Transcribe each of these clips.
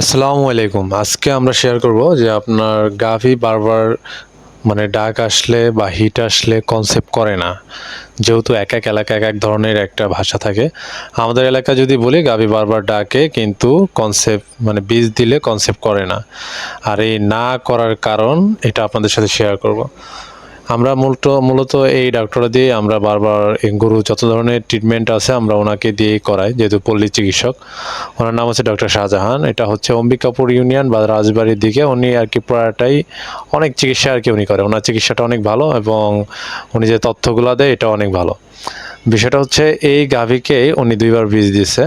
আসসালামু আলাইকুম। আজকে আমরা শেয়ার করব যে আপনার গাভি বারবার মানে ডাক আসলে বা হিট আসলে কনসেপ্ট করে না। যেহেতু এক এক এলাকা এক এক ধরনের একটা ভাষা থাকে। আমাদের এলাকা যদি বলি, গাভি বারবার ডাকে কিন্তু কনসেপ্ট মানে বীজ দিলে কনসেপ্ট করে না। আর এই না করার কারণ এটা আপনাদের সাথে শেয়ার করব। আমরা মূলত মূলত এই ডাক্তার দিয়ে আমরা বারবার গরু যত ধরনের ট্রিটমেন্ট আছে আমরা ওনাকে দিয়েই করাই, যেহেতু পল্লী চিকিৎসক। ওনার নাম হচ্ছে ডক্টর শাহজাহান। এটা হচ্ছে অম্বিকাপুর ইউনিয়ন বা রাজবাড়ির দিকে। উনি আর কি পুরাটাই অনেক চিকিৎসা আর কি উনি করে। ওনার চিকিৎসাটা অনেক ভালো এবং উনি যে তথ্যগুলো দেয়, এটা অনেক ভালো। বিষয়টা হচ্ছে এই গাভীকে উনি দুইবার বীজ দিয়েছে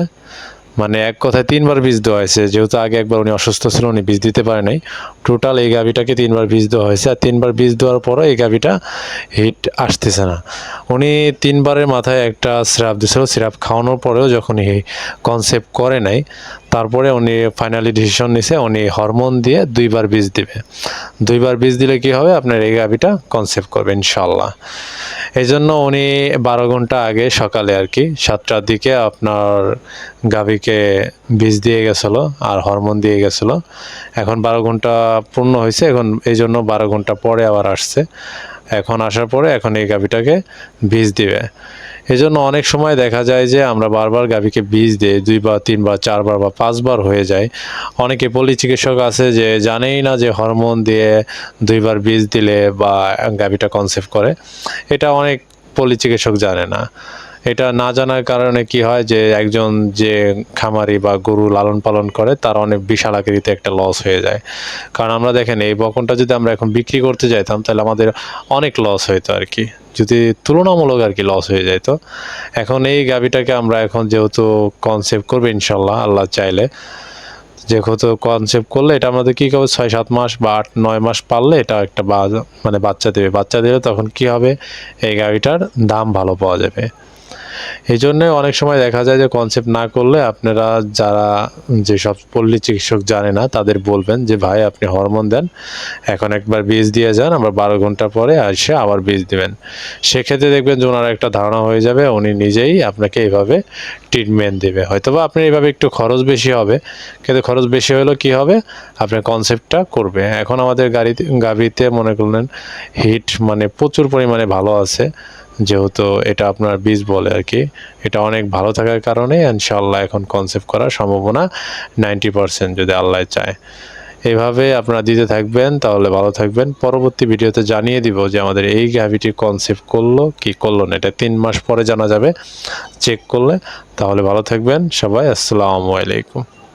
মানে এক কথায় তিনবার বীজ দেওয়া হয়েছে। যেহেতু আগে একবার উনি অসুস্থ ছিল, উনি বীজ দিতে পারে নাই। টোটাল এই গাভিটাকে তিনবার বীজ দেওয়া হয়েছে। আর তিনবার বীজ দেওয়ার পরও এই গাভিটা হিট আসতেছে না। উনি তিনবারের মাথায় একটা সিরাপ দিয়েছিল। সিরাপ খাওয়ানোর পরেও যখন কনসেপ্ট করে নাই, তারপরে উনি ফাইনালি ডিসিশন নিছে, উনি হরমোন দিয়ে দুইবার বীজ দিবে। দুইবার বীজ দিলে কি হবে? আপনার এই গাভিটা কনসেপ্ট করবে ইনশাল্লাহ এই জন্য উনি বারো ঘণ্টা আগে সকালে আর কি সাতটার দিকে আপনার গাভীকে বীজ দিয়ে গেছিল আর হরমোন দিয়ে গেছিল। এখন বারো ঘণ্টা পূর্ণ হয়েছে, এখন এই জন্য বারো ঘণ্টা পরে আবার আসছে। এখন আসার পরে এখন এই গাভীটাকে বীজ দিবে। এই জন্য অনেক সময় দেখা যায় যে আমরা বারবার গাভীকে বীজ দিই, দুইবার, তিনবার, চারবার বা পাঁচবার হয়ে যায়। অনেকে পলি চিকিৎসক আছে যে জানেই না যে হরমোন দিয়ে দুইবার বীজ দিলে বা গাভীটা কনসেপ্ট করে। এটা অনেক পল্লী চিকিৎসক জানে না। এটা না জানার কারণে কি হয় যে একজন যে খামারি বা গরু লালন পালন করে, তার অনেক বিশাল আকৃতিতে একটা লস হয়ে যায়। কারণ আমরা দেখেন, এই বকনটা যদি আমরা এখন বিক্রি করতে যাইতাম, তাহলে আমাদের অনেক লস হইতো আর কি। যদি তুলনামূলক আর কি লস হয়ে যেত এখন এই গাভিটাকে আমরা এখন যেহেতু কনসেপ্ট করব ইনশাল্লাহ আল্লাহ চাইলে। যেহেতু কনসেপ্ট করলে এটা আমাদের কী হবে ছয় সাত মাস বা আট, নয় মাস পারলে এটা একটা মানে বাচ্চা দেবে। বাচ্চা দিলে তখন কি হবে? এই গাড়িটার দাম ভালো পাওয়া যাবে। এই জন্যে অনেক সময় দেখা যায় যে কনসেপ্ট না করলে আপনারা যারা যেসব পল্লী চিকিৎসক জানে না, তাদের বলবেন যে, ভাই, আপনি হরমোন দেন, এখন একবার বীজ দিয়ে যান, আমরা বারো ঘণ্টা পরে এসে আবার বীজ দেবেন। সেক্ষেত্রে দেখবেন যে ওনার একটা ধারণা হয়ে যাবে, উনি নিজেই আপনাকে এইভাবে ট্রিটমেন্ট দেবে। হয়তোবা আপনি এইভাবে একটু খরচ বেশি হবে, কিন্তু খরচ বেশি হলেও কি হবে? আপনার কনসেপ্টটা করবে। এখন আমাদের গাড়িতে গাড়িতে মনে করলেন হিট মানে প্রচুর পরিমাণে ভালো আছে। যেহেতু এটা আপনার বীজ বলে আর কি, এটা অনেক ভালো থাকার কারণে ইনশাআল্লাহ এখন কনসেপ্ট করার সম্ভাবনা নাইনটি পার্সেন্ট যদি আল্লাহ চায়। এভাবে আপনারা দিতে থাকবেন, তাহলে ভালো থাকবেন। পরবর্তী ভিডিওতে জানিয়ে দিব যে আমাদের এই গ্যাভিটি কনসেপ্ট করল, কি করল না, এটা তিন মাস পরে জানা যাবে। চেক করলে তাহলে ভালো থাকবেন সবাই, আসসালামু আলাইকুম।